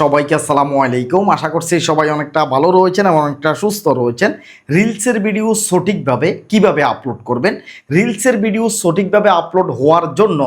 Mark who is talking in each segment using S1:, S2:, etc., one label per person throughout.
S1: সবাইকে আসসালামু আলাইকুম। আশা করছি সবাই অনেকটা ভালো রয়েছেন এবং অনেকটা সুস্থ রয়েছেন। রিলসের ভিডিও সঠিকভাবে কীভাবে আপলোড করবেন? রিলসের ভিডিও সঠিকভাবে আপলোড হওয়ার জন্য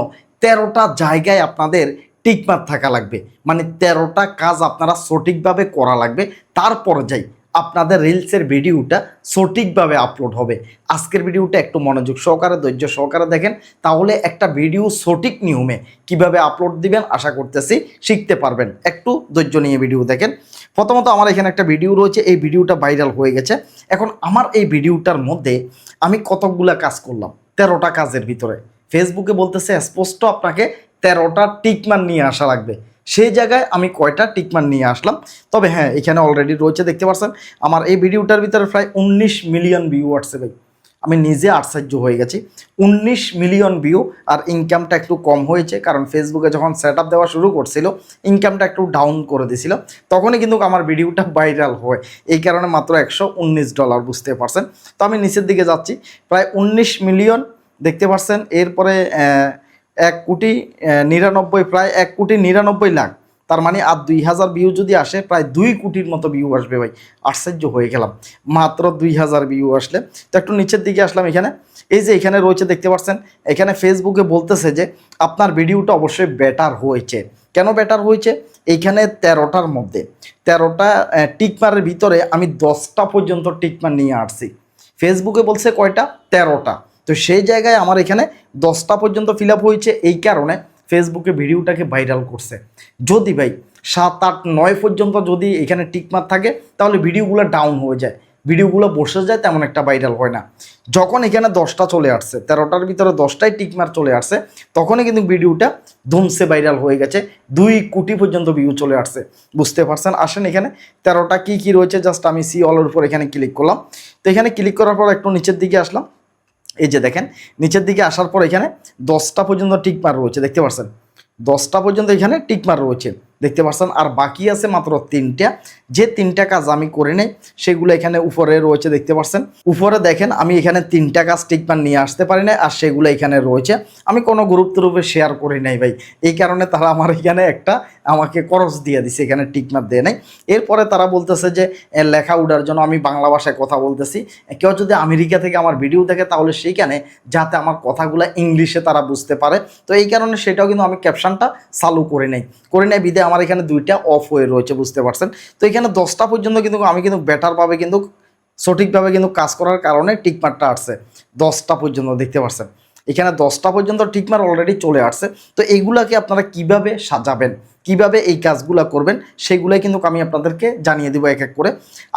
S1: তেরোটা জায়গায় আপনাদের টিকমার থাকা লাগবে। মানে তেরোটা কাজ আপনারা সঠিকভাবে করা লাগবে। তারপরে যাই আপনাদের রিলসের ভিডিওটা সঠিকভাবে আপলোড হবে। আজকের ভিডিওটা একটু মনোযোগ সহকারে, ধৈর্য সহকারে দেখেন। তাহলে একটা ভিডিও সঠিক নিয়মে কীভাবে আপলোড দিবেন আশা করতেছি শিখতে পারবেন। একটু ধৈর্য নিয়ে ভিডিও দেখেন। প্রথমত আমার এখানে একটা ভিডিও রয়েছে, এই ভিডিওটা ভাইরাল হয়ে গেছে। এখন আমার এই ভিডিওটার মধ্যে আমি কতকগুলা কাজ করলাম, তেরোটা কাজের ভিতরে। ফেসবুকে বলতেছে, স্পষ্ট আপনাকে তেরোটা টিকমান নিয়ে আসা লাগবে। সেই জায়গায় আমি কয়টা টিকমান নিয়ে আসলাম। তবে হ্যাঁ এখানে অলরেডি রয়েছে, দেখতে পাচ্ছেন আমার এই ভিডিওটার ভিতরে প্রায় উনিশ মিলিয়ন ভিউ আসছে ভাই। আমি নিজে আশ্চর্য হয়ে গেছি। উনিশ মিলিয়ন ভিউ আর ইনকামটা একটু কম হয়েছে, কারণ ফেসবুকে যখন সেট দেওয়া শুরু করছিল ইনকামটা একটু ডাউন করে দিছিল। তখনই কিন্তু আমার ভিডিওটা ভাইরাল হয়। এই কারণে মাত্র একশো উনিশ ডলার বুঝতে পারছেন? তো আমি নিচের দিকে যাচ্ছি। প্রায় উনিশ মিলিয়ন দেখতে পাচ্ছেন এরপরে এক কোটি নিরানব্বই, প্রায় এক কোটি নিরানব্বই লাখ। তার মানে আর দুই হাজার ভিউ যদি আসে, প্রায় দুই কোটির মতো ভিউ আসবে ভাই। আশ্চর্য হয়ে গেলাম। মাত্র দুই হাজার ভিউ আসলে। তো একটু নিচের দিকে আসলাম এখানে। এই যে এখানে রয়েছে, দেখতে পাচ্ছেন, এখানে ফেসবুকে বলতেছে যে, আপনার ভিডিওটা অবশ্যই বেটার হয়েছে। কেন বেটার হয়েছে? এইখানে তেরোটার মধ্যে। তেরোটা টিকমারের ভিতরে আমি দশটা পর্যন্ত টিকমার নিয়ে আসছি। ফেসবুকে বলছে কয়টা? তেরোটা। তো সেই জায়গায় আমার এখানে দশটা পর্যন্ত ফিল হয়েছে। এই কারণে ফেসবুকে ভিডিওটাকে ভাইরাল করছে। যদি ভাই সাত, আট, নয় পর্যন্ত যদি এখানে টিকমার থাকে, তাহলে ভিডিওগুলো ডাউন হয়ে যায়। ভিডিওগুলো বসে যায়, তেমন একটা ভাইরাল হয় না। যখন এখানে দশটা চলে আসছে, তেরোটার ভিতরে দশটাই টিকমার চলে আসছে, তখনই কিন্তু ভিডিওটা ধুমসে ভাইরাল হয়ে গেছে। দুই কোটি পর্যন্ত ভিউ চলে আসছে। বুঝতে পারছেন? আসেন এখানে, তেরোটা কি কি রয়েছে জাস্ট আমি সি অলের উপর এখানে ক্লিক করলাম। তো এখানে ক্লিক করার পর একটু নিচের দিকে আসলাম। এই যে দেখেন, নিচের দিকে আসার পর এখানে দশটা পর্যন্ত টিকমার রয়েছে, দেখতে পাচ্ছেন? দশটা পর্যন্ত এখানে টিকমার রয়েছে, দেখতে পাচ্ছেন? আর বাকি আছে মাত্র তিনটা। যে তিনটা কাজ আমি করে নেই, সেগুলো এখানে উপরে রয়েছে, দেখতে পাচ্ছেন? উপরে দেখেন, আমি এখানে তিনটা কাজ টিকমার নিয়ে আসতে পারি না আর সেগুলো এখানে রয়েছে। আমি কোনো গুরুত্বরূপে শেয়ার করি নাই ভাই। এই কারণে তারা আমার এখানে একটা আমাকে করস দিয়ে দিছে, এখানে টিকমার দেয় নাই। এরপরে তারা বলতেছে যে লেখা উঠার জন্য আমি বাংলা ভাষায় কথা বলতেছি। কেউ যদি আমেরিকা থেকে আমার ভিডিও দেখে, তাহলে সেইখানে যাতে আমার কথাগুলো ইংলিশে তারা বুঝতে পারে। তো এই কারণে সেটাও কিন্তু আমি ক্যাপশনটা চালু করে নেই। করে নেই বিদে আমার এখানে দুইটা অফ হয়ে রয়েছে, বুঝতে পারছেন? তো এখানে দশটা পর্যন্ত কিন্তু আমি কিন্তু বেটারভাবে কিন্তু, সঠিকভাবে কিন্তু কাজ করার কারণে টিকমারটা আসছে। দশটা পর্যন্ত, দেখতে পাচ্ছেন এখানে দশটা পর্যন্ত টিকমার অলরেডি চলে আসছে। তো এইগুলাকে আপনারা কীভাবে সাজাবেন? কীভাবে এই কাজগুলো করবেন সেগুলোই কিন্তু আমি আপনাদেরকে জানিয়ে দেবো এক এক করে।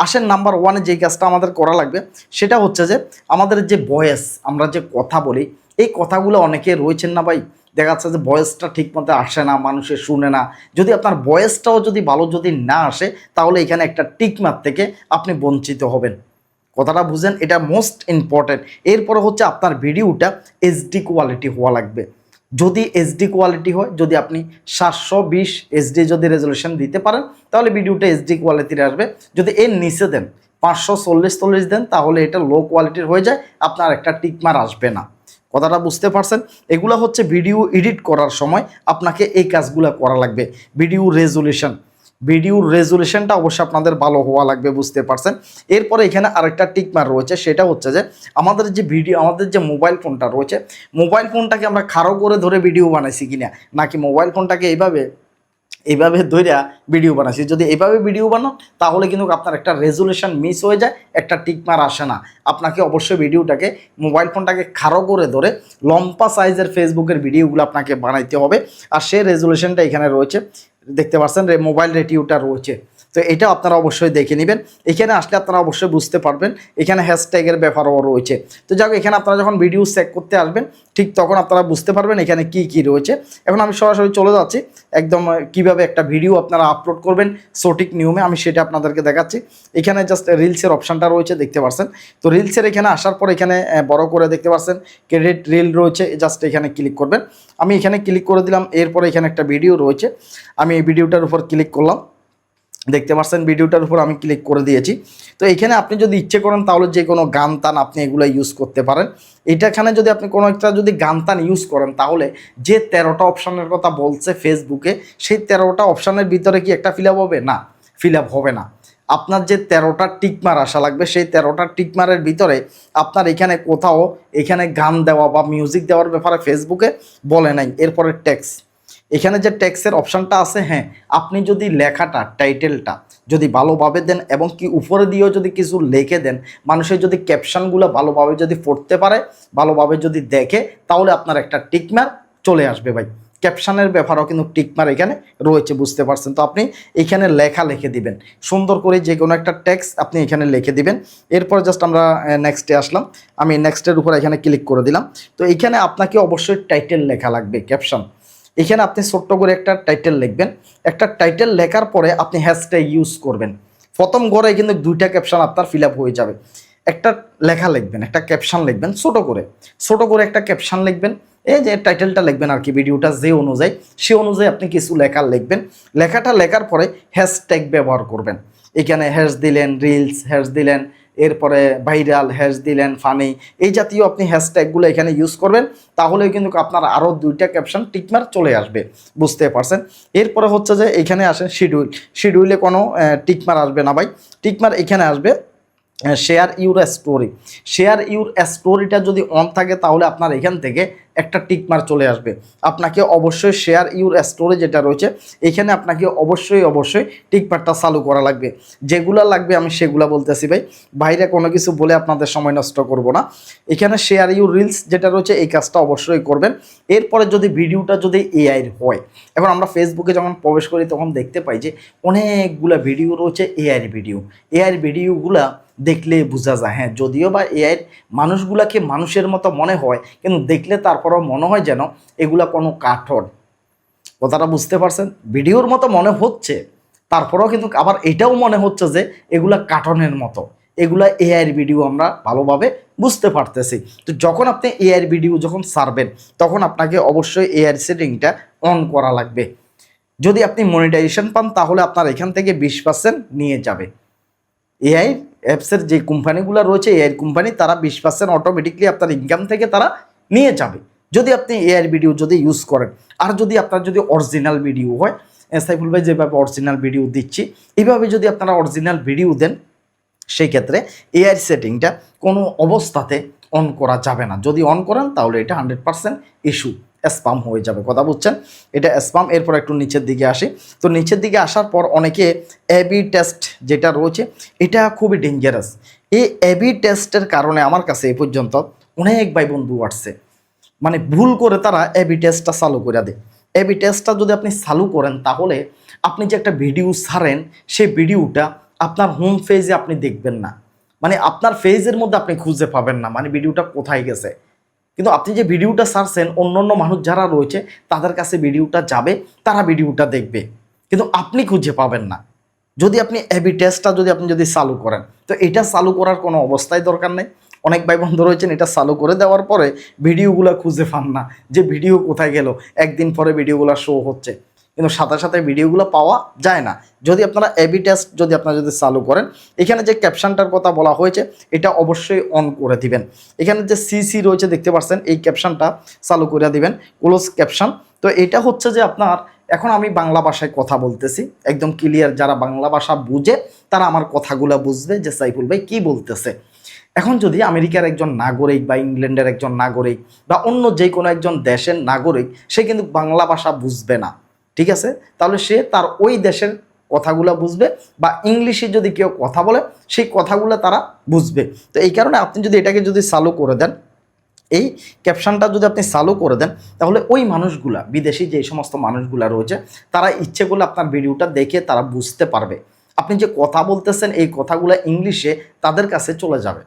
S1: আসেন নাম্বার ওয়ানে যেই কাজটা আমাদের করা লাগবে, সেটা হচ্ছে যে আমাদের যে বয়েস আমরা যে কথা বলি, এই কথাগুলো অনেকে রয়েছেন না ভাই। দেখা যাচ্ছে যে বয়েসটা ঠিক মতো আসে না মানুষের শুনে না। যদি আপনার বয়েসটাও যদি ভালো যদি না আসে, তাহলে এখানে একটা টিকমার থেকে আপনি বঞ্চিত হবেন। কথাটা বুঝেন, এটা মোস্ট ইম্পর্টেন্ট এরপরে হচ্ছে আপনার ভিডিওটা এইচডি কোয়ালিটি হওয়া লাগবে। যদি এইচডি কোয়ালিটি হয়, যদি আপনি সাতশো বিশ এইচডি যদি রেজলিউশন দিতে পারেন, তাহলে ভিডিওটা এইচডি কোয়ালিটির আসবে। যদি এর নিচে দেন, পাঁচশো চল্লিশ চল্লিশ দেন, তাহলে এটা লো কোয়ালিটির হয়ে যায়, আপনার একটা টিকমার আসবে না। কথাটা বুঝতে পারছেন? এগুলো হচ্ছে ভিডিও এডিট করার সময় আপনাকে এই কাজগুলো করা লাগবে। ভিডিও রেজুলেশন ভিডিওর রেজুলেশনটা অবশ্যই আপনাদের ভালো হওয়া লাগবে, বুঝতে পারছেন? এরপরে এখানে আরেকটা টিকমার রয়েছে, সেটা হচ্ছে যে আমাদের যে ভিডিও, আমাদের যে মোবাইল ফোনটা রয়েছে, মোবাইল ফোনটাকে আমরা খাড়ো করে ধরে ভিডিও বানাইছি কিনা, নাকি মোবাইল ফোনটাকে এইভাবে এইভাবে ধইরা ভিডিও বানাচ্ছি যদি এইভাবে ভিডিও বানান তাহলে কিন্তু আপনার একটা রেজুলেশন মিস হয়ে যায়, একটা টিকমার আসে না। আপনাকে অবশ্যই ভিডিওটাকে, মোবাইল ফোনটাকে খাড়ো করে ধরে লম্পা সাইজের ফেসবুকের ভিডিওগুলো আপনাকে বানাইতে হবে। আর সেই রেজুলেশনটা এখানে রয়েছে দেখতে পাচ্ছেন মোবাইল রেটিউটা রয়েছে। তো এটা আপনারা অবশ্যই দেখে নেবেন। এখানে আসলে আপনারা অবশ্যই বুঝতে পারবেন এখানে হ্যাশট্যাগের ব্যাপারও রয়েছে। তো যাক, এখানে আপনারা যখন ভিডিও চেক করতে আসবেন, ঠিক তখন আপনারা বুঝতে পারবেন এখানে কি কি রয়েছে। এখন আমি সরাসরি চলে যাচ্ছি, একদম কীভাবে একটা ভিডিও আপনারা আপলোড করবেন সঠিক নিয়মে, আমি সেটা আপনাদেরকে দেখাচ্ছি। এখানে জাস্ট রিলসের অপশানটা রয়েছে, দেখতে পাচ্ছেন তো রিলসের এখানে আসার পর এখানে বড় করে দেখতে পাচ্ছেন ক্রেডিট রিল রয়েছে জাস্ট এখানে ক্লিক করবেন। আমি এখানে ক্লিক করে দিলাম, এরপরে এখানে একটা ভিডিও রয়েছে। আমি এই ভিডিওটার উপর ক্লিক করলাম। দেখতে পাচ্ছেন ভিডিওটার উপর আমি ক্লিক করে দিয়েছি। তো এখানে আপনি যদি ইচ্ছে করেন তাহলে যে কোনো গান তান আপনি এগুলো ইউজ করতে পারেন। এটাখানে যদি আপনি কোনো একটা যদি গান তান ইউজ করেন তাহলে যে তেরোটা অপশানের কথা বলছে ফেসবুকে সেই তেরোটা অপশানের ভিতরে কি একটা ফিল হবে? না ফিল হবে না। আপনার যে তেরোটা টিকমার আসা লাগবে, সেই তেরোটা টিকমারের ভিতরে আপনার এখানে কোথাও এখানে গান দেওয়া বা মিউজিক দেওয়ার ব্যাপারে ফেসবুকে বলে নাই। এরপরে ট্যাক্স এখানে যে ট্যাক্সের অপশানটা আছে হ্যাঁ আপনি যদি লেখাটা টাইটেলটা যদি ভালোভাবে দেন এবং কি উপরে দিয়েও যদি কিছু লিখে দেন, মানুষের যদি ক্যাপশনগুলো ভালোভাবে যদি পড়তে পারে, ভালোভাবে যদি দেখে, তাহলে আপনার একটা টিকমার চলে আসবে ভাই। ক্যাপশানের ব্যাপারও কিন্তু টিকমার এখানে রয়েছে, বুঝতে পারছেন? তো আপনি এখানে লেখা লিখে দিবেন। সুন্দর করে যে কোনো একটা ট্যাক্স আপনি এখানে লিখে দিবেন। এরপর জাস্ট আমরা নেক্সটে আসলাম। আমি নেক্সটের উপর এখানে ক্লিক করে দিলাম। তো এখানে আপনাকে অবশ্যই টাইটেল লেখা লাগবে ক্যাপশন এখানে আপনি ছোট্ট করে একটা টাইটেল লিখবেন। একটা টাইটেল লেখার পরে আপনি হ্যাশট্যাগ ইউজ করবেন। প্রথম ঘরে কিন্তু দুইটা ক্যাপশন আপনার ফিল হয়ে যাবে। একটা লেখা লিখবেন, একটা ক্যাপশন লিখবেন, ছোট করে। ছোট করে একটা ক্যাপশন লিখবেন। এই যে টাইটেলটা লিখবেন আর কি ভিডিওটা যে অনুযায়ী, সে অনুযায়ী আপনি কিছু লেখা লিখবেন। লেখাটা লেখার পরে হ্যাশট্যাগ ব্যবহার করবেন। এখানে হ্যাশ দিলেন রিলস হ্যাশ দিলেন এরপরে ভাইরাল হ্যাশ দিলেন ফানি এই জাতীয় আপনি হ্যাশট্যাগুলো এখানে ইউজ করবেন, তাহলেও কিন্তু আপনার আরও দুইটা ক্যাপশন টিকমার চলে আসবে, বুঝতে পারছেন? এরপরে হচ্ছে যে এখানে আসেন শিডিউল শিডিউলে কোনো টিকমার আসবে না ভাই টিকমার এখানে আসবে share your story share your স্টোরিটা যদি অন থাকে তাহলে আপনার এখান থেকে একটা টিকমার চলে আসবে। আপনাকে অবশ্যই শেয়ার ইউর স্টোরি যেটা রয়েছে, এখানে আপনাকে অবশ্যই অবশ্যই টিকমারটা চালু করা লাগবে। যেগুলো লাগবে আমি সেগুলো বলতেছি ভাই। বাইরে কোনো কিছু বলে আপনাদের সময় নষ্ট করব না। এখানে শেয়ার ইউর রিলস যেটা রয়েছে, এই কাজটা অবশ্যই করবেন। এরপরে যদি ভিডিওটা যদি এআইয়ের হয়, এখন আমরা ফেসবুকে যখন প্রবেশ করি, তখন দেখতে পাই যে অনেকগুলা ভিডিও রয়েছে এআইয়ের ভিডিও। এআইয়ের ভিডিওগুলা দেখলে বোঝা যায় হ্যাঁ যদিও বা এআইয়ের মানুষগুলাকে মানুষের মতো মনে হয়, কিন্তু দেখলে তারপরেও মনে হয় যেন এগুলা কোনো কাঠর কথাটা বুঝতে পারছেন? ভিডিওর মতো মনে হচ্ছে, তারপরেও কিন্তু আবার এটাও মনে হচ্ছে যে এগুলা কার্টনের মতো। এগুলা এআইয়ের ভিডিও আমরা ভালোভাবে বুঝতে পারতেছি। তো যখন আপনি এআইয়ের ভিডিও যখন সারবেন, তখন আপনাকে অবশ্যই এআইয়ের সেটিংটা অন করা লাগবে। যদি আপনি মনিটাইজেশন পান, তাহলে আপনার এখান থেকে বিশ পার্সেন্ট নিয়ে যাবে। এআই অ্যাপসের যে কোম্পানিগুলো রয়েছে এআই কোম্পানি তারা বিশ পার্সেন্ট অটোমেটিকলি আপনার ইনকাম থেকে তারা নিয়ে যাবে। যদি আপনি এআই ভিডিও যদি ইউজ করেন আর যদি আপনার যদি অরিজিনাল ভিডিও হয় এ, সাইফুল ভাই যেভাবে অরিজিনাল ভিডিও দিচ্ছি এইভাবে যদি আপনারা অরিজিনাল ভিডিও দেন সেই ক্ষেত্রে এআই সেটিংটা কোনো অবস্থাতে অন করা যাবে না। যদি অন করেন তাহলে এটা হান্ড্রেড পার্সেন্ট ইস্যু স্পাম হয়ে যাবে। কথা বুঝছেন? এটা স্পাম এরপর একটু নিচের দিকে আসি। তো নিচের দিকে আসার পর অনেকে এবি টেস্ট যেটা রয়েছে এটা খুবই ডেঞ্জারাস এই এবি টেস্টের কারণে আমার কাছে এই পর্যন্ত অনেক ভাই বন্ধু আসছে। মানে ভুল করে তারা এবি টেস্টটা চালু করে দেয়। এবি টেস্টটা যদি আপনি চালু করেন তাহলে আপনি যে একটা ভিডিও ছাড়েন, সেই ভিডিওটা আপনার হোম পেজে আপনি দেখবেন না। মানে আপনার ফেজের মধ্যে আপনি খুঁজে পাবেন না মানে ভিডিওটা কোথায় গেছে। কিন্তু আপনি যে ভিডিওটা ছাড়ছেন অন্য অন্য মানুষ যারা রয়েছে, তাদের কাছে ভিডিওটা যাবে, তারা ভিডিওটা দেখবে। কিন্তু আপনি খুঁজে পাবেন না। যদি আপনি এবি টেস্টটা যদি আপনি যদি চালু করেন, তো এটা চালু করার কোনো অবস্থায় দরকার নেই। অনেক ভাই বন্ধু রয়েছেন, এটা চালু করে দেওয়ার পরে ভিডিওগুলো খুঁজে পান না যে ভিডিও কোথায় গেল, একদিন পরে ভিডিওগুলো শো হচ্ছে। কিন্তু সাথে সাথে ভিডিওগুলো পাওয়া যায় না। যদি আপনারা এবি টেস্ট যদি আপনারা যদি চালু করেন, এখানে যে ক্যাপশনটার কথা বলা হয়েছে, এটা অবশ্যই অন করে দিবেন। এখানে যে সিসি রয়েছে, দেখতে পাচ্ছেন, এই ক্যাপশনটা চালু করে দিবেন ক্লোজ ক্যাপশন তো এটা হচ্ছে যে আপনার, এখন আমি বাংলা ভাষায় কথা বলতেছি, একদম ক্লিয়ার যারা বাংলা ভাষা বুঝে, তারা আমার কথাগুলো বুঝবে যে সাইফুল ভাই কী বলতেছে। এখন যদি আমেরিকার একজন নাগরিক বা ইংল্যান্ডের একজন নাগরিক বা অন্য যে কোনো একজন দেশের নাগরিক, সে কিন্তু বাংলা ভাষা বুঝবে না, ঠিক আছে? তাহলে সে তার ওই দেশের কথাগুলো বুঝবে বা ইংলিশে যদি কেউ কথা বলে, সেই কথাগুলো তারা বুঝবে। তো এই কারণে আপনি যদি এটাকে যদি চালু করে দেন, এই ক্যাপশনটা যদি আপনি চালু করে দেন, তাহলে ওই মানুষগুলা, বিদেশি যে সমস্ত মানুষগুলা রয়েছে, তারা ইচ্ছে করলে আপনার ভিডিওটা দেখে তারা বুঝতে পারবে। আপনি যে কথা বলতেছেন, এই কথাগুলো ইংলিশে তাদের কাছে চলে যাবে।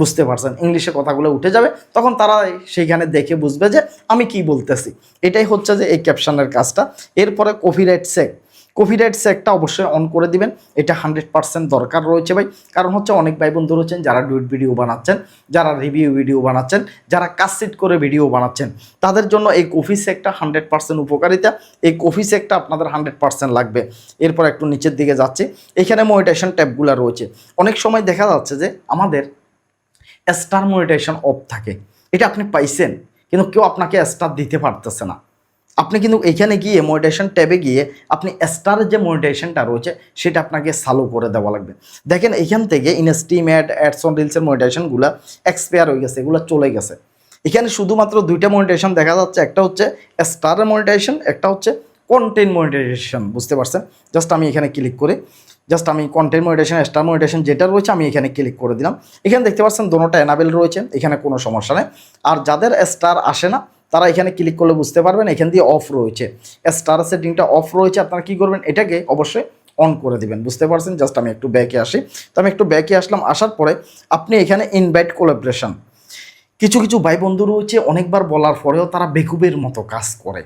S1: বুঝতে পারছেন, ইংলিশে কথাগুলো উঠে যাবে, তখন তারা সেইখানে দেখে বুঝবে যে আমি কি বলতেছি। এটাই হচ্ছে যে এই ক্যাপশনের কাজটা। এরপরে কপিরাইট সেক কপিরাইট সেকটা অবশ্যই অন করে দিবেন। এটা হান্ড্রেড পার্সেন্ট দরকার রয়েছে ভাই। কারণ হচ্ছে অনেক ভাই বন্ধু রয়েছেন যারা ডুইট ভিডিও বানাচ্ছেন, যারা রিভিউ ভিডিও বানাচ্ছেন, যারা কাসিট করে ভিডিও বানাচ্ছেন। তাদের জন্য এই কফি সেকটা হান্ড্রেড পার্সেন্ট উপকারিতা। এই কফি সেকটা আপনাদের হান্ড্রেড পার্সেন্ট লাগবে। এরপর একটু নিচের দিকে যাচ্ছে। এখানে মনিটেশন ট্যাবগুলো রয়েছে। অনেক সময় দেখা যাচ্ছে যে আমাদের স্টার মনিটেশন অফ থাকে। এটা আপনি পাইছেন, কিন্তু কেউ আপনাকে স্টার দিতে পারতেছে না। আপনি কিন্তু এখানে গিয়ে মনিটেশন ট্যাবে গিয়ে আপনি স্টারের যে মনিটেশনটা রয়েছে, সেটা আপনাকে চালু করে দেওয়া লাগবে। দেখেন এখান থেকে ইনস্টিম অ্যাড অ্যাডস অন রিলসের মনিটেশনগুলো এক্সপায়ার হয়ে গেছে, এগুলো চলে গেছে। এখানে শুধুমাত্র দুইটা মনিটেশন দেখা যাচ্ছে, একটা হচ্ছে স্টারের মনিটেশন একটা হচ্ছে কন্টেন্ট মনিটাইজেশন বুঝতে পারছেন? জাস্ট আমি এখানে ক্লিক করে জাস্ট আমি কন্টেন্ট মনিটাইজেশন স্টার মনিটাইজেশন যেটা রয়েছে আমি এখানে ক্লিক করে দিলাম। এখানে দেখতে পাচ্ছেন দোনোটা এনাবেল রয়েছে, এখানে কোনো সমস্যা নেই। আর যাদের স্টার আসে না, তারা এখানে ক্লিক করলে বুঝতে পারবেন এখান দিয়ে অফ রয়েছে। স্টার সেটিংটা অফ রয়েছে, আপনারা কী করবেন? এটাকে অবশ্যই অন করে দিবেন, বুঝতে পারছেন? জাস্ট আমি একটু ব্যাকে আসি। তো আমি একটু ব্যাকে আসলাম, আসার পরে আপনি এখানে ইনভাইট কোলাবরেশন কিছু কিছু ভাই বন্ধু রয়েছে, অনেকবার বলার পরেও তারা বেকুবের মতো কাজ করে।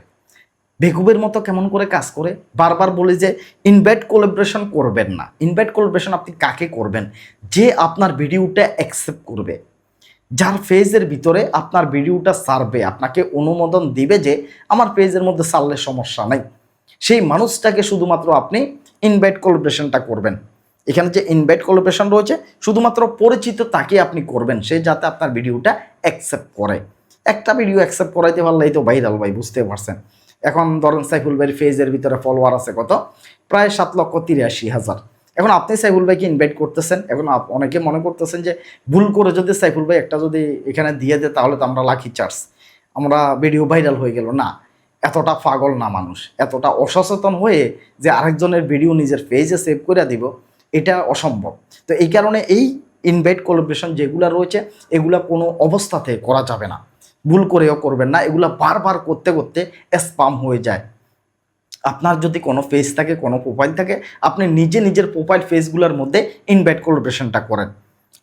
S1: বেকুবের মতো কেমন করে কাজ করে? বারবার বলি যে ইনভাইট কোলাবরেশন করবেন না। ইনভাইট কোলাবরেশন আপনি কাকে করবেন? যে আপনার ভিডিওটা অ্যাকসেপ্ট করবে। যার পেজের ভিতরে আপনার ভিডিওটা সারবে, আপনাকে অনুমোদন দিবে যে, আমার পেজের মধ্যে সারলে সমস্যা নাই। সেই মানুষটাকে শুধুমাত্র আপনি ইনভাইট কোলাবরেশনটা করবেন। এখানে যে ইনভাইট কোলাবরেশন রয়েছে, শুধুমাত্র পরিচিত তাকে আপনি করবেন, সে যাতে আপনার ভিডিওটা অ্যাকসেপ্ট করে। একটা ভিডিও অ্যাকসেপ্ট করাইতে পারলেই তো ভাইরাল ভাই, বুঝতে পারছেন? এখন ধরেন সাইফুল ভাইয়ের ফেজের ভিতরে ফলোয়ার আছে কত? প্রায় সাত লক্ষ তিরাশি হাজার। এখন আপনি সাইফুল ভাইকে ইনভাইট করতেছেন, এখন অনেকে মনে করতেছেন যে ভুল করে যদি সাইফুল ভাই একটা যদি এখানে দিয়ে দেয়, তাহলে তো আমরা লাকি চার্জ আমরা ভিডিও ভাইরাল হয়ে গেল। না, এতটা পাগল না মানুষ। এতটা অসচেতন হয়ে যে আরেকজনের ভিডিও নিজের পেজে সেভ করে দিব, এটা অসম্ভব। তো এই কারণে এই ইনভাইট কোলাবরেশন যেগুলো রয়েছে, এগুলা কোনো অবস্থাতে করা যাবে না। ভুল করেও করবেন না, এগুলো বারবার করতে করতে স্পাম হয়ে যায়। আপনার যদি কোনো ফেস থাকে, কোনো প্রোফাইল থাকে, আপনি নিজে নিজের প্রোফাইল ফেসগুলোর মধ্যে ইনভাইট কোলাবরেশনটা করেন।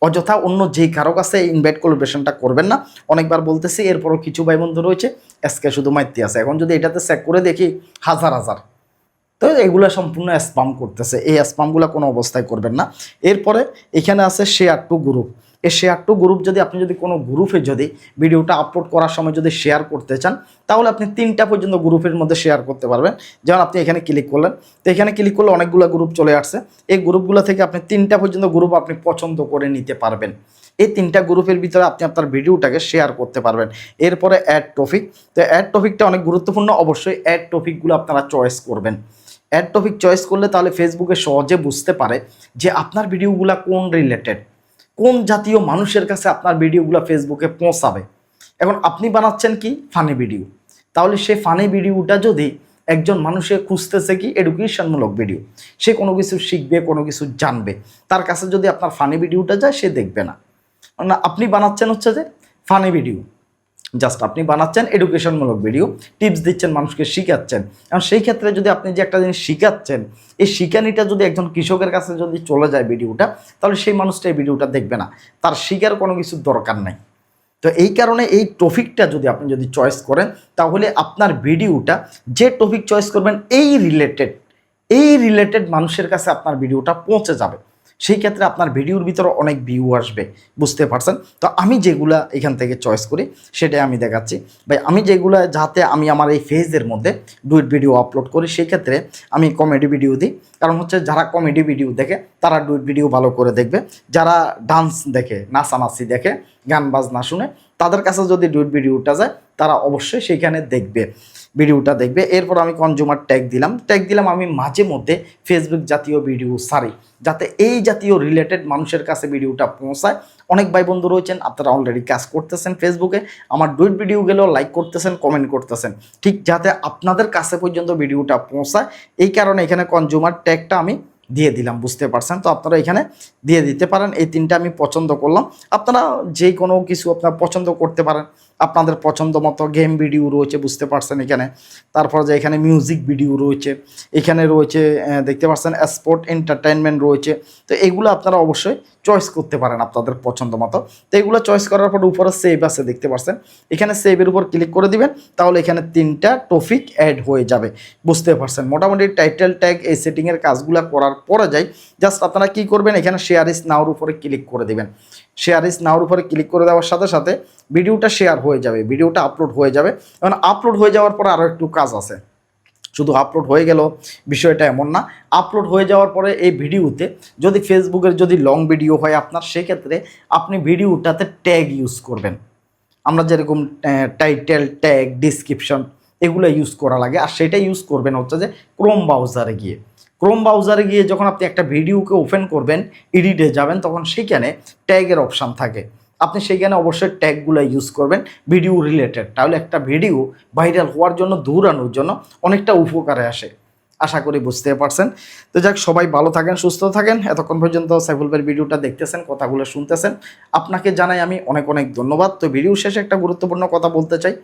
S1: অযথা অন্য যেই কারও কাছে ইনভাইট কোলাবরেশনটা করবেন না। অনেকবার বলতেছি, এরপরও কিছু ভাই বন্ধু রয়েছে এসকে শুধু মাইতে আছে। এখন যদি এটাতে চেক করে দেখি, হাজার হাজার। তো এগুলো সম্পূর্ণ স্পাম করতেছে। এই স্পামগুলো কোনো অবস্থায় করবেন না। এরপরে এখানে আছে শেয়ার টু গ্রুপ এই শেয়ার টু গ্রুপ যদি আপনি যদি কোনো গ্রুপে যদি ভিডিওটা আপলোড করার সময় যদি শেয়ার করতে চান, তাহলে আপনি তিনটা পর্যন্ত গ্রুপের মধ্যে শেয়ার করতে পারবেন। যেমন আপনি এখানে ক্লিক করলেন, তো এখানে ক্লিক করলে অনেকগুলো গ্রুপ চলে আসছে। এই গ্রুপগুলো থেকে আপনি তিনটা পর্যন্ত গ্রুপ আপনি পছন্দ করে নিতে পারবেন। এই তিনটা গ্রুপের ভিতরে আপনি আপনার ভিডিওটাকে শেয়ার করতে পারবেন। এরপরে অ্যাড টপিক তো অ্যাড টপিকটা অনেক গুরুত্বপূর্ণ। অবশ্যই অ্যাড টপিকগুলো আপনারা চয়েস করবেন। অ্যাড টপিক চয়েস করলে তাহলে ফেসবুকে সহজে বুঝতে পারে যে আপনার ভিডিওগুলো কোন রিলেটেড কোন জাতীয় মানুষের কাছে আপনার ভিডিওগুলো ফেসবুকে পৌঁছাবে? এখন আপনি বানাচ্ছেন কি? ফানি ভিডিও তাহলে সে ফানি ভিডিওটা যদি একজন মানুষে খুঁজতেছে কি? এডুকেশনমূলক ভিডিও সে কোনো কিছু শিখবে, কোনো কিছু জানবে। তার কাছে যদি আপনার ফানি ভিডিওটা যায়, সে দেখবে না। আপনি বানাচ্ছেন হচ্ছে যে ফানি ভিডিও জাস্ট আপনি বানাচ্ছেন এডুকেশনমূলক ভিডিও টিপস দিচ্ছেন মানুষকে শিখাচ্ছেন। এবং সেই ক্ষেত্রে যদি আপনি যে একটা জিনিস শিখাচ্ছেন, এই শিখানিটা যদি একজন কৃষকের কাছে যদি চলে যায় ভিডিওটা তাহলে সেই মানুষটা এই ভিডিওটা দেখবে না। তার শিখার কোনো কিছু দরকার নাই। তো এই কারণে এই টপিকটা যদি আপনি যদি চয়েস করেন, তাহলে আপনার ভিডিওটা যে টপিক চয়েস করবেন, এই রিলেটেড এই রিলেটেড মানুষের কাছে আপনার ভিডিওটা পৌঁছে যাবে। সেই ক্ষেত্রে আপনার ভিডিওর ভিতরে অনেক ভিউ আসবে, বুঝতে পারছেন? তো আমি যেগুলা এখান থেকে চয়েস করি, সেটাই আমি দেখাচ্ছি। ভাই, আমি যেগুলো, যাতে আমি আমার এই ফেজের মধ্যে ডুইট ভিডিও আপলোড করি, সেই ক্ষেত্রে আমি কমেডি ভিডিও দিই। কারণ হচ্ছে যারা কমেডি ভিডিও দেখে, তারা ডুইট ভিডিও ভালো করে দেখবে। যারা ডান্স দেখে, নাচানাচি দেখে, গান বাজনা শুনে তাদের কাছে যদি ডুইট ভিডিওটা যায়, তারা অবশ্যই সেইখানে দেখবে ভিডিওটা দেখবে। এরপর আমি কনজিউমার ট্যাগ দিলাম। ট্যাগ দিলাম আমি মাঝে মধ্যে ফেসবুক জাতীয় ভিডিও সারি, যাতে এই জাতীয় রিলেটেড মানুষের কাছে ভিডিওটা পৌঁছায়। অনেক ভাই বন্ধু রয়েছেন, আপনারা অলরেডি কাজ করতেছেন ফেসবুকে আমার ডুইট ভিডিও গেলেও লাইক করতেছেন কমেন্ট করতেছেন। ঠিক যাতে আপনাদের কাছে পর্যন্ত ভিডিওটা পৌঁছায়। এই কারণে এখানে কনজিউমার ট্যাগটা আমি দিয়ে দিলাম, বুঝতে পারছেন? তো আপনারা এখানে দিয়ে দিতে পারেন। এই তিনটা আমি পছন্দ করলাম। আপনারা যে কোনো কিছু আপনারা পছন্দ করতে পারেন। আপনাদের পছন্দ মতো গেম ভিডিও রয়েছে, বুঝতে পারছেন এখানে। তারপর যে এখানে মিউজিক ভিডিও রয়েছে, এখানে রয়েছে দেখতে পাচ্ছেন স্পোর্ট এন্টারটেনমেন্ট রয়েছে। তো এগুলো আপনারা অবশ্যই চয়েস করতে পারেন আপনাদের পছন্দ মতো। তো এগুলো চয়েস করার পর উপরে সেভ আছে, দেখতে পাচ্ছেন এখানে সেভের উপর ক্লিক করে দিবেন, তাহলে এখানে তিনটা টপিক অ্যাড হয়ে যাবে। বুঝতে পারছেন? মোটামুটি টাইটেল ট্যাগ এই সেটিংয়ের কাজগুলো করার পরে যাই জাস্ট আপনারা কি করবেন, এখানে শেয়ার ইস নাওর উপরে ক্লিক করে দেবেন। শেয়ার ইস নাওর উপরে ক্লিক করে দেওয়ার সাথে সাথে ভিডিওটা শেয়ার হয়ে যাবে, ভিডিওটা আপলোড হয়ে যাবে। এবং আপলোড হয়ে যাওয়ার পরে আরও একটু কাজ আছে। শুধু আপলোড হয়ে গেল, বিষয়টা এমন না। আপলোড হয়ে যাওয়ার পরে এই ভিডিওতে যদি ফেসবুকের যদি লং ভিডিও হয় আপনার, সেক্ষেত্রে আপনি ভিডিওটাতে ট্যাগ ইউজ করবেন। আমরা যেরকম টাইটেল ট্যাগ ডিসক্রিপশন এগুলো ইউজ করা লাগে। আর সেটা ইউজ করবেন হচ্ছে যে ক্রোম ব্রাউজারে গিয়ে। ক্রোম ব্রাউজারে গিয়ে যখন আপনি একটা ভিডিওকে ওপেন করবেন এডিটে যাবেন, তখন সেখানে ট্যাগের অপশান থাকে। আপনি সেইখানে অবশ্যই ট্যাগগুলো ইউজ করবেন ভিডিও রিলেটেড তাহলে একটা ভিডিও ভাইরাল হওয়ার জন্য, দৌড়ানোর জন্য অনেকটা উপকারে আসে। আশা করি বুঝতে পারছেন। তো যাক, সবাই ভালো থাকেন, সুস্থ থাকেন। এতক্ষণ পর্যন্ত সাইফুল ভাইয়ের ভিডিওটা দেখতেছেন, কথাগুলো শুনতেছেন। আপনাকে জানাই আমি অনেক অনেক ধন্যবাদ। তো ভিডিও শেষে একটা গুরুত্বপূর্ণ কথা বলতে চাই।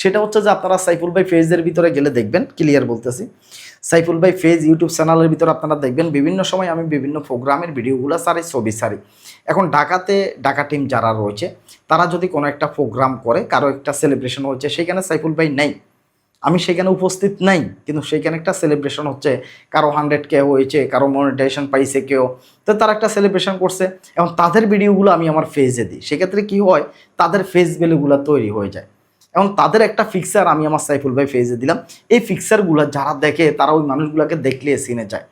S1: সেটা হচ্ছে যে আপনারা সাইফুল ভাই ফেজের ভিতরে গেলে দেখবেন, ক্লিয়ার বলতেছি। সাইফুল ভাই ফেজ ইউটিউব চ্যানেলের ভিতরে আপনারা দেখবেন, বিভিন্ন সময় আমি বিভিন্ন প্রোগ্রামের ভিডিওগুলো সারি, ছবি সারি। এখন ঢাকাতে ঢাকা টিম যারা রয়েছে, তারা যদি কোনো একটা প্রোগ্রাম করে, কারও একটা সেলিব্রেশন হয়েছে সেখানে সাইফুল ভাই নেই। আমি সেখানে উপস্থিত নাই, কিন্তু সেখানে একটা সেলিব্রেশন হচ্ছে। কারও হান্ড্রেড কে হয়েছে, কারও মনিটাইজেশন পাইছে কেউ। তো তারা একটা সেলিব্রেশন করছে। এবং তাদের ভিডিওগুলো আমি আমার ফেজে দিই। সেক্ষেত্রে কি হয়, তাদের ফেস ভ্যালুগুলো তৈরি হয়ে যায়। এবং তাদের একটা ফিক্সার আমি আমার সাইফুল ভাই ফেজে দিলাম। এই ফিক্সারগুলো যারা দেখে, তারা ওই মানুষগুলোকে দেখলে সিনে যায়।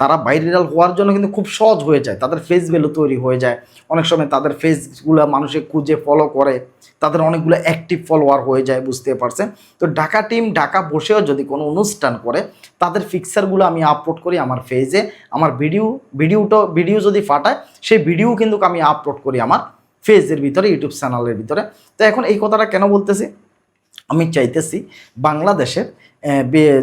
S1: তারা ভাইরাল হওয়ার জন্য কিন্তু খুব সহজ হয়ে যায়। তাদের ফেস ভ্যালু তৈরি হয়ে যায়। অনেক সময় তাদের ফেসগুলো মানুষে খুঁজে ফলো করে। তাদের অনেকগুলো অ্যাক্টিভ ফলোয়ার হয়ে যায়, বুঝতে পারছেন? তো ঢাকা টিম ঢাকা বসেও যদি কোনো অনুষ্ঠান করে, তাদের ফিক্সারগুলো আমি আপলোড করি আমার ফেজে আমার ভিডিও ভিডিওটা ভিডিও যদি ফাটায়, সেই ভিডিও কিন্তু আমি আপলোড করি আমার ফেজের ভিতরে ইউটিউব চ্যানেলের ভিতরে। তো এখন এই কথাটা কেন বলতেছি? আমি চাইতেছি বাংলাদেশের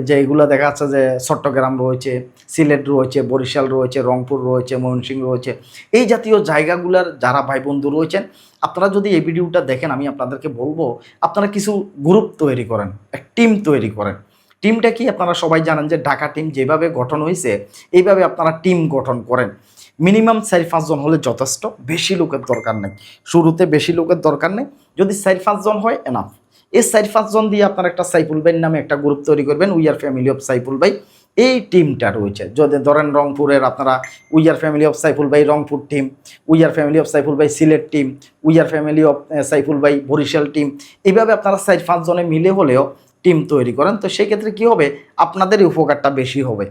S1: যেগুলো দেখা যাচ্ছে যে চট্টগ্রাম রয়েছে, সিলেট রয়েছে, বরিশাল রয়েছে, রংপুর রয়েছে, ময়মনসিংহ রয়েছে, এই জাতীয় জায়গাগুলোর যারা ভাই বন্ধু রয়েছেন, আপনারা যদি এই ভিডিওটা দেখেন, আমি আপনাদেরকে বলব, আপনারা কিছু গ্রুপ তৈরি করেন, এক টিম তৈরি করেন। টিমটা কি? আপনারা সবাই জানেন যে ঢাকা টিম যেভাবে গঠন হয়েছে এইভাবে আপনারা টিম গঠন করেন। মিনিমাম চারি পাঁচজন হলে যথেষ্ট, বেশি লোকের দরকার নেই। শুরুতে বেশি লোকের দরকার নেই। যদি চারি পাঁচজন হয় এনাফ এই চারি পাঁচজন দিয়ে আপনারা একটা সাইফুল ভাইয়ের নামে একটা গ্রুপ তৈরি করবেন we are family of Saiful ভাই। এই টিমটা রয়েছে। যদি ধরেন রংপুরের আপনারা we are family of Saiful ভাই Rangpur team we are family of Saiful ভাই Sylhet team we are family of Saiful ভাই বরিশাল টিম এইভাবে আপনারা চার পাঁচজনে মিলে হলেও টিম তৈরি করেন। তো সেই ক্ষেত্রে কী হবে? আপনাদেরই উপকারটা বেশি হবে।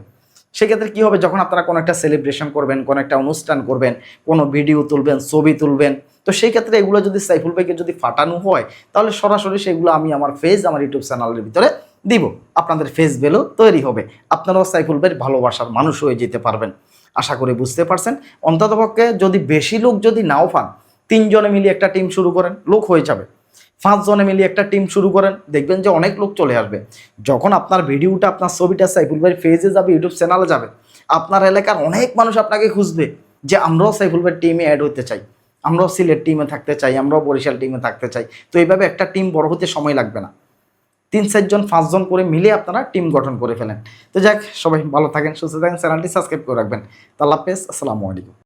S1: সেক্ষেত্রে কী হবে? যখন আপনারা কোনো একটা সেলিব্রেশন করবেন, কোনো একটা অনুষ্ঠান করবেন, কোনো ভিডিও তুলবেন, ছবি তুলবেন তো সেই ক্ষেত্রে এগুলো যদি সাইফুল ভাইকে যদি ফাটানো হয়, তাহলে সরাসরি সেগুলো আমি আমার ফেজ আমার ইউটিউব চ্যানেলের ভিতরে দিব। আপনাদের ফেস ভ্যালু তৈরি হবে। আপনারাও সাইফুল ভাইয়ের ভালোবাসার মানুষ হয়ে যেতে পারবেন। আশা করি বুঝতে পারছেন। অন্ততপক্ষে যদি বেশি লোক যদি নাও পান, তিনজনে মিলিয়ে একটা টিম শুরু করেন, লোক হয়ে যাবে। পাঁচজনে মিলিয়ে একটা টিম শুরু করেন, দেখবেন যে অনেক লোক চলে আসবে। যখন আপনার ভিডিওটা, আপনার ছবিটা সাইফুল ভাইয়ের ফেজে যাবে, ইউটিউব চ্যানেলে যাবে, আপনার এলাকার অনেক মানুষ আপনাকে খুঁজবে যে আমরাও সাইফুল ভাইয়ের টিমে অ্যাড হতে চাই। আমরাও সিলেট টিমে থাকতে চাই, আমরাও বরিশাল টিমে থাকতে চাই। তো এইভাবে একটা টিম বড় হতে সময় লাগবে না। তিন চারজন পাঁচজন করে মিলে আপনারা টিম গঠন করে ফেলেন। তো যাক, সবাই ভালো থাকেন, সুস্থ থাকেন, চ্যানেলটি সাবস্ক্রাইব করে রাখবেন। তো আল্লাহ হাফেজ, আসসালামু আলাইকুম।